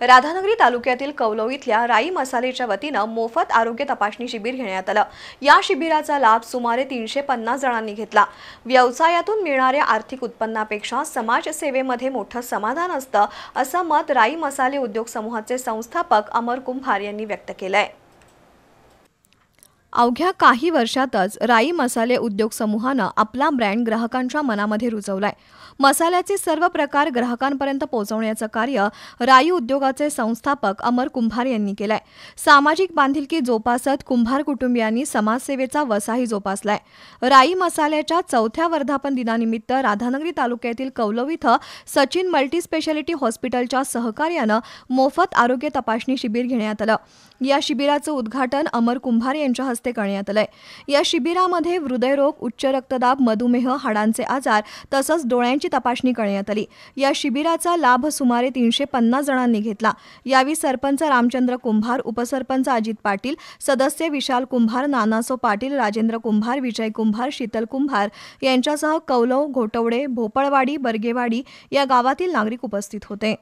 राधानगरी तालुक्यातील कौलव इथल्या राई मसालेच्या वतीनं मोफत आरोग्य तपासणी शिबिर घेण्यात आलं. या शिबिराचा लाभ सुमारे तीनशे पन्नास जणांनी घेतला. व्यवसायातून मिळणाऱ्या आर्थिक उत्पन्नापेक्षा समाजसेवेमध्ये मोठं समाधान असतं असं मत राई मसाले उद्योग समूहाचे संस्थापक अमर कुंभार यांनी व्यक्त केलंय. अवघ्या काही वर्षातच राई मसाले उद्योग समूहानं आपला ब्रँड ग्राहकांच्या मनामध्ये रुजवलाय. मसाल्याचे सर्व प्रकार ग्राहकांपर्यंत पोहोचवण्याचं कार्य राई उद्योगाचे संस्थापक अमर कुंभार यांनी केलंय. सामाजिक बांधिलकी जोपासत कुंभार कुटुंबियांनी समाजसेवेचा वसाही जोपासलाय. राई मसाल्याच्या चौथ्या वर्धापन दिनानिमित्त राधानगरी तालुक्यातील कौलव इथं सचिन मल्टी स्पेशालिटी हॉस्पिटलच्या सहकार्यानं मोफत आरोग्य तपासणी शिबिर घेण्यात आलं. या शिबिराचं उद्घाटन अमर कुंभार यांच्या हस्ते करण्यात आलंय. या शिबिरामध्ये हृदयरोग उच्च रक्तदाब मधुमेह हाडांचे आजार तसंच डोळ्यांची तपासणी करण्यात आली. या शिबिराचा लाभ सुमारे तीनशे पन्नास जणांनी घेतला. यावेळी सरपंच रामचंद्र कुंभार उपसरपंच अजित पाटील सदस्य विशाल कुंभार नानासो पाटील राजेंद्र कुंभार विजय कुंभार शीतल कुंभार यांच्यासह कौलव घोटवडे भोपळवाडी बर्गेवाडी या गावातील नागरिक उपस्थित होते.